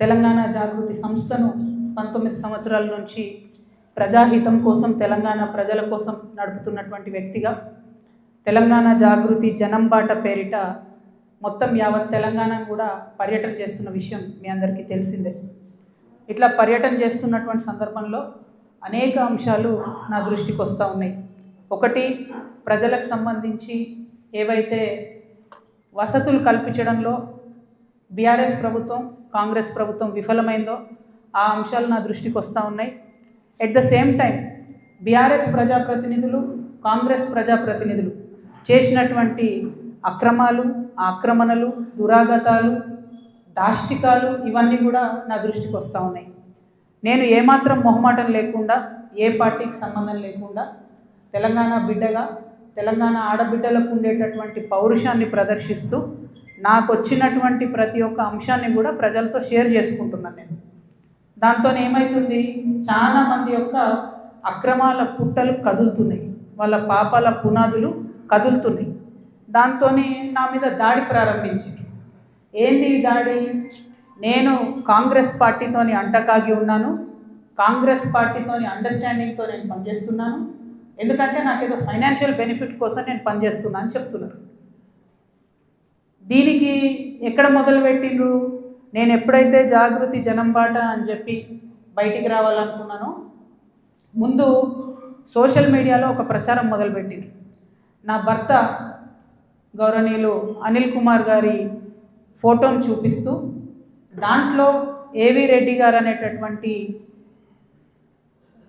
తెలంగాణ జాగృతి సంస్థను పంతొమ్మిది సంవత్సరాల నుంచి ప్రజాహితం కోసం తెలంగాణ ప్రజల కోసం నడుపుతున్నటువంటి వ్యక్తిగా తెలంగాణ జాగృతి జనం బాట పేరిట మొత్తం యావత్ తెలంగాణను కూడా పర్యటన చేస్తున్న విషయం మీ అందరికీ తెలిసిందే. ఇట్లా పర్యటన చేస్తున్నటువంటి సందర్భంలో అనేక అంశాలు నా దృష్టికి వస్తూ ఉన్నాయి. ఒకటి ప్రజలకు సంబంధించి ఏవైతే వసతులు కల్పించడంలో బీఆర్ఎస్ ప్రభుత్వం కాంగ్రెస్ ప్రభుత్వం విఫలమైందో ఆ అంశాలు నా దృష్టికి వస్తూ ఉన్నాయి. At the same time BRS ప్రజాప్రతినిధులు కాంగ్రెస్ ప్రజాప్రతినిధులు చేసినటువంటి అక్రమాలు ఆక్రమణలు దురాగతాలు దాష్టికాలు ఇవన్నీ కూడా నా దృష్టికి వస్తూ ఉన్నాయి. నేను ఏమాత్రం మొహమాటం లేకుండా ఏ పార్టీకి సంబంధం లేకుండా తెలంగాణ బిడ్డగా తెలంగాణ ఆడబిడ్డలకు ఉండేటటువంటి పౌరుషాన్ని ప్రదర్శిస్తూ నాకు వచ్చినటువంటి ప్రతి ఒక్క అంశాన్ని కూడా ప్రజలతో షేర్ చేసుకుంటున్నాను నేను. దాంతో ఏమవుతుంది చాలా మంది యొక్క అక్రమాల పుట్టలు కదులుతున్నాయి. వాళ్ళ పాపాల పునాదులు కదులుతున్నాయి. దాంతో నా మీద దాడి ప్రారంభించింది. ఏంది ఈ దాడి? నేను కాంగ్రెస్ పార్టీతోని అంటకాగి ఉన్నాను. కాంగ్రెస్ పార్టీతోని అండర్స్టాండింగ్తో నేను పనిచేస్తున్నాను. ఎందుకంటే నాకేదో ఫైనాన్షియల్ బెనిఫిట్ కోసం నేను పనిచేస్తున్నాను అని చెప్తున్నారు. దీనికి ఎక్కడ మొదలు పెట్టిండ్రు నేను ఎప్పుడైతే జాగృతి జనం బాట అని చెప్పి బయటికి రావాలనుకున్నానో ముందు సోషల్ మీడియాలో ఒక ప్రచారం మొదలుపెట్టిండ్రు. నా భర్త గౌరవనీయులు అనిల్ కుమార్ గారి ఫోటోను చూపిస్తూ దాంట్లో ఏవి రెడ్డి గారు అనేటటువంటి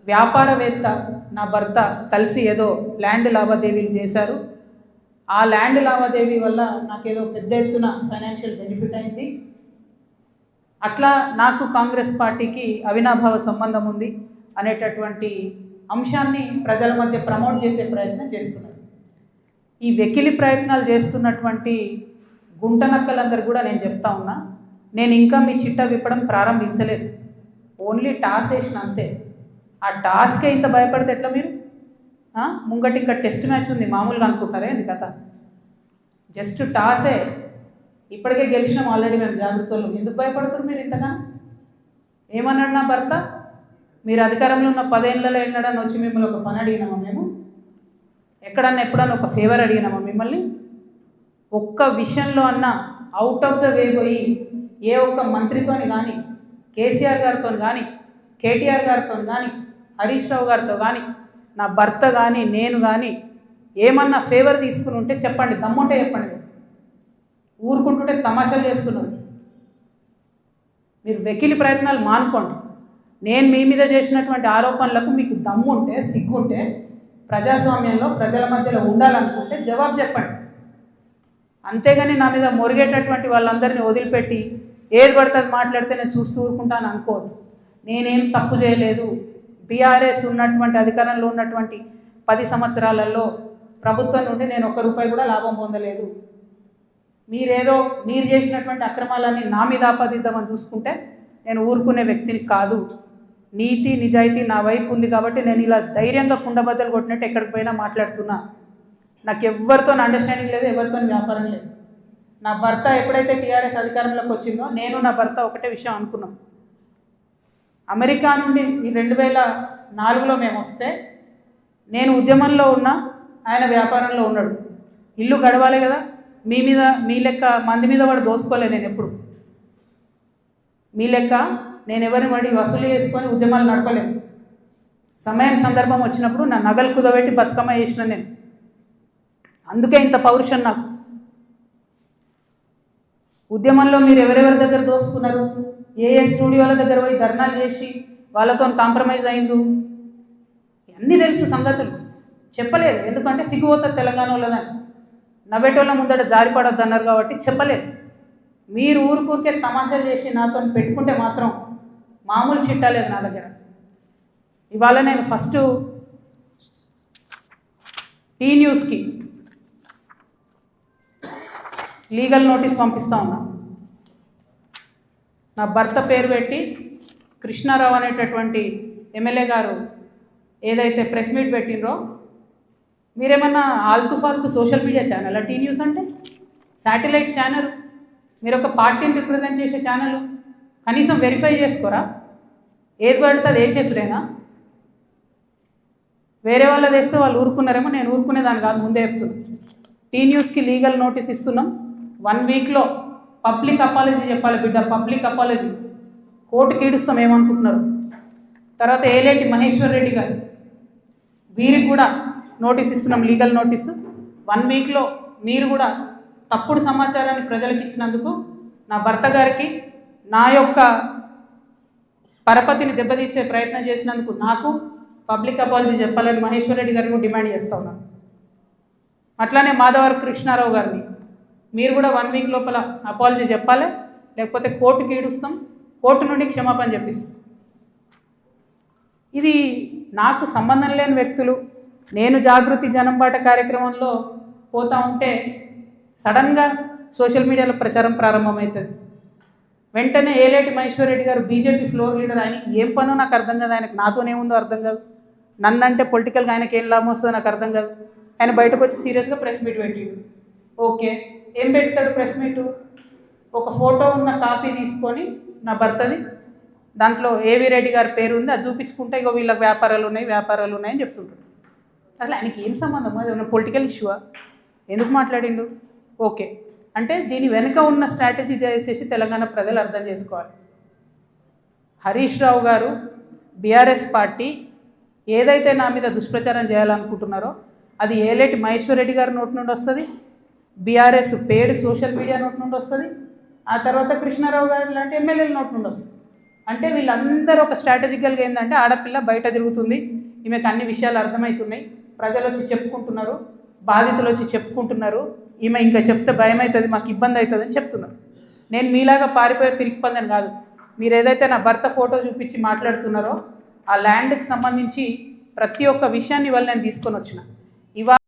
వ్యాపారవేత్త నా భర్త కలిసి ఏదో ల్యాండ్ లావాదేవీలు చేశారు. ఆ ల్యాండ్ లావాదేవీ వల్ల నాకేదో పెద్ద ఎత్తున ఫైనాన్షియల్ బెనిఫిట్ అయింది. అట్లా నాకు కాంగ్రెస్ పార్టీకి అవినాభావ సంబంధం ఉంది అనేటటువంటి అంశాన్ని ప్రజల మధ్య ప్రమోట్ చేసే ప్రయత్నం చేస్తున్నారు. ఈ వెకిలి ప్రయత్నాలు చేస్తున్నటువంటి గుంటనక్కలందరూ కూడా నేను చెప్తా ఉన్నా నేను ఇంకా మీ చిట్టా విప్పడం ప్రారంభించలేదు. ఓన్లీ టాస్ వేసిన అంతే. ఆ టాస్కే ఇంత భయపడితే ఎట్లా మీరు? ముంగటి ఇంకా టెస్ట్ మ్యాచ్ ఉంది మామూలుగా అనుకుంటారే ఇది కథ? జస్ట్ టాసే. ఇప్పటికే గెలిచినాం ఆల్రెడీ మేము జాగ్రత్తలు. ఎందుకు భయపడుతున్నారు మీరు ఇంతగా? ఏమన్నాడు నా భర్త? మీరు అధికారంలో ఉన్న పదేళ్ళలో ఎన్నడన్నా వచ్చి మిమ్మల్ని ఒక పని అడిగినామా మేము? ఎక్కడన్నా ఎప్పుడన్నా ఒక ఫేవర్ అడిగినామా మిమ్మల్ని? ఒక్క విషయంలో అన్న అవుట్ ఆఫ్ ద వే పోయి ఏ ఒక్క మంత్రితోని కానీ కేసీఆర్ గారితో కానీ కేటీఆర్ గారితో కానీ హరీష్ రావు గారితో కానీ నా భర్త కానీ నేను కానీ ఏమన్నా ఫేవర్ తీసుకుని ఉంటే చెప్పండి దమ్ముంటే చెప్పండి. ఊరుకుంటుంటే తమాషాలు చేస్తున్నారు. మీరు వెకిలి ప్రయత్నాలు మానుకోండి. నేను మీ మీద చేసినటువంటి ఆరోపణలకు మీకు దమ్ముంటే సిగ్గుంటే ప్రజాస్వామ్యంలో ప్రజల మధ్యలో ఉండాలనుకుంటే జవాబు చెప్పండి. అంతేగాని నా మీద మొరిగేటటువంటి వాళ్ళందరినీ వదిలిపెట్టి ఏది పడితే అది మాట్లాడితే నేను చూస్తూ ఊరుకుంటాను అనుకోవద్దు. నేనేం తప్పు చేయలేదు. బీఆర్ఎస్ ఉన్నటువంటి అధికారంలో ఉన్నటువంటి పది సంవత్సరాలలో ప్రభుత్వం నుండి నేను ఒక్క రూపాయి కూడా లాభం పొందలేదు. మీరేదో మీరు చేసినటువంటి అక్రమాలన్నీ నా మీద ఆపాదిద్దామని చూసుకుంటే నేను ఊరుకునే వ్యక్తిని కాదు. నీతి నిజాయితీ నా వైపు ఉంది కాబట్టి నేను ఇలా ధైర్యంగా కుండబద్దలు కొట్టినట్టు ఎక్కడికి పోయినా మాట్లాడుతున్నా. నాకు ఎవరితో అండర్స్టాండింగ్ లేదు ఎవరితో వ్యాపారం లేదు. నా భర్త ఎప్పుడైతే టీఆర్ఎస్ అధికారంలోకి వచ్చిందో నేను నా భర్త ఒకటే విషయం అనుకున్నాం. అమెరికా నుండి ఈ రెండు వేల నాలుగులో మేము వస్తే నేను ఉద్యమంలో ఉన్నా ఆయన వ్యాపారంలో ఉన్నాడు. ఇల్లు గడవాలి కదా మీ మీద మీ లెక్క మంది మీద వాడు దోసుకోలే నేను ఎప్పుడు. మీ లెక్క నేను ఎవరిని వాడి వసూలు చేసుకొని ఉద్యమాలు నడపలేను. సమయం సందర్భం వచ్చినప్పుడు నా నగలు కుదబెట్టి బతుకమ్మ చేసిన నేను. అందుకే ఇంత పౌరుషం నాకు. ఉద్యమంలో మీరు ఎవరెవరి దగ్గర దోసుకున్నారు? ఏ ఏ స్టూడియోల దగ్గర పోయి ధర్నాలు చేసి వాళ్ళతో కాంప్రమైజ్ అయిండు? అన్నీ తెలుసు సంగతులు. చెప్పలేదు. ఎందుకంటే సిగ్గుపోతుంది తెలంగాణ వాళ్ళదని. నవ్వేటోళ్ళ ముందట జారిపడొద్దు అన్నారు కాబట్టి చెప్పలేదు. మీరు ఊరుకూరికే తమాషాలు చేసి నాతో పెట్టుకుంటే మాత్రం మామూలు చిట్టాలేదు నా దగ్గర. ఇవాళ నేను ఫస్ట్ టీ న్యూస్కి లీగల్ నోటీస్ పంపిస్తా ఉన్నాను నా భర్త పేరు పెట్టి కృష్ణారావు అనేటటువంటి ఎమ్మెల్యే గారు ఏదైతే ప్రెస్ మీట్ పెట్టినరో మీరేమన్నా ఆల్తు ఫాల్తు social media channel? T news అంటే? Satellite channel. మీరు ఒక పార్టీని రిప్రజెంట్ చేసే ఛానల్. కనీసం వెరిఫై చేసుకోరా? ఏది పడితే అది వేసేసుడేనా? వేరే వాళ్ళది వేస్తే వాళ్ళు ఊరుకున్నారేమో నేను ఊరుకునేదాన్ని కాదు ముందే చెప్తున్నాను టీ న్యూస్కి లీగల్ నోటీస్ ఇస్తున్నాం. వన్ వీక్లో పబ్లిక్ అపాలజీ చెప్పాలి బిడ్డ పబ్లిక్ అపాలజీ. కోర్టుకి ఏడుస్తాం ఏమనుకుంటున్నారు? తర్వాత ఏలేటి మహేశ్వర్ రెడ్డి గారు. వీరికి కూడా నోటీస్ ఇస్తున్నాం లీగల్ నోటీస్. వన్ వీక్లో మీరు కూడా తప్పుడు సమాచారాన్ని ప్రజలకు ఇచ్చినందుకు నా భర్త గారికి నా యొక్క పరపతిని దెబ్బతీసే ప్రయత్నం చేసినందుకు నాకు పబ్లిక్ అపాలజీ చెప్పాలని మహేశ్వర్ రెడ్డి గారిని డిమాండ్ చేస్తా ఉన్నాను. అట్లానే మాధవర్ కృష్ణారావు గారిని. మీరు కూడా వన్ వీక్ లోపల అపాలజీ చెప్పాలి? లేకపోతే కోర్టుకి ఈడుస్తాం కోర్టు నుండి క్షమాపణ చెప్పిస్తాం. ఇది నాకు సంబంధం లేని వ్యక్తులు నేను జాగృతి జనంబాట కార్యక్రమంలో పోతా ఉంటే సడన్గా సోషల్ మీడియాలో ప్రచారం ప్రారంభమవుతుంది. వెంటనే ఏలేటి మహేశ్వర్ రెడ్డి గారు బీజేపీ ఫ్లోర్ లీడర్ ఆయనకి ఏం పనో నాకు అర్థం కాదు. ఆయనకు నాతోనేముందో అర్థం కాదు. నన్నంటే పొలిటికల్గా ఆయనకి ఏం లాభం వస్తుందో నాకు అర్థం కాదు. ఆయన బయటకు వచ్చి సీరియస్గా ప్రెస్ మీట్ పెట్టిండు. ఓకే. ఏం పెడతాడు ప్రెస్ మీటు? ఒక ఫోటో ఉన్న కాపీ తీసుకొని నా భర్తది. దాంట్లో ఏవి రెడ్డి గారి పేరు ఉంది అది చూపించుకుంటే ఇక వీళ్ళకి వ్యాపారాలు ఉన్నాయి వ్యాపారాలు ఉన్నాయని చెప్తుంటాడు. అసలు ఆయనకి ఏం సంబంధం? అది ఉన్న పొలిటికల్ ఇష్యూవా ఎందుకు మాట్లాడిండు? ఓకే. అంటే దీని వెనుక ఉన్న స్ట్రాటజీ చేసేసి తెలంగాణ ప్రజలు అర్థం చేసుకోవాలి. హరీష్ రావు గారు బీఆర్ఎస్ పార్టీ ఏదైతే నా మీద దుష్ప్రచారం చేయాలనుకుంటున్నారో అది ఏలేటి మహేశ్వర్ రెడ్డి గారి నోటి నుండి వస్తుంది బీఆర్ఎస్ పేడ్ సోషల్ మీడియా నోటి నుండి వస్తుంది. ఆ తర్వాత కృష్ణారావు గారు లాంటి ఎమ్మెల్యేల నోటి నుండి వస్తుంది. అంటే వీళ్ళందరూ ఒక స్ట్రాటజికల్గా ఏంటంటే ఆడపిల్ల బయట తిరుగుతుంది. ఈమెకు అన్ని విషయాలు అర్థమవుతున్నాయి. ప్రజలు వచ్చి చెప్పుకుంటున్నారు. బాధితులు వచ్చి చెప్పుకుంటున్నారు. ఈమె ఇంకా చెప్తే భయం అవుతుంది మాకు ఇబ్బంది అవుతుంది అని చెప్తున్నారు. నేను మీలాగా పారిపోయే పిరికిపందని కాదు. మీరు ఏదైతే నా భర్త ఫోటో చూపించి మాట్లాడుతున్నారో ఆ ల్యాండ్కి సంబంధించి ప్రతి ఒక్క విషయాన్ని ఇవాళ నేను తీసుకొని వచ్చిన. ఇవాళ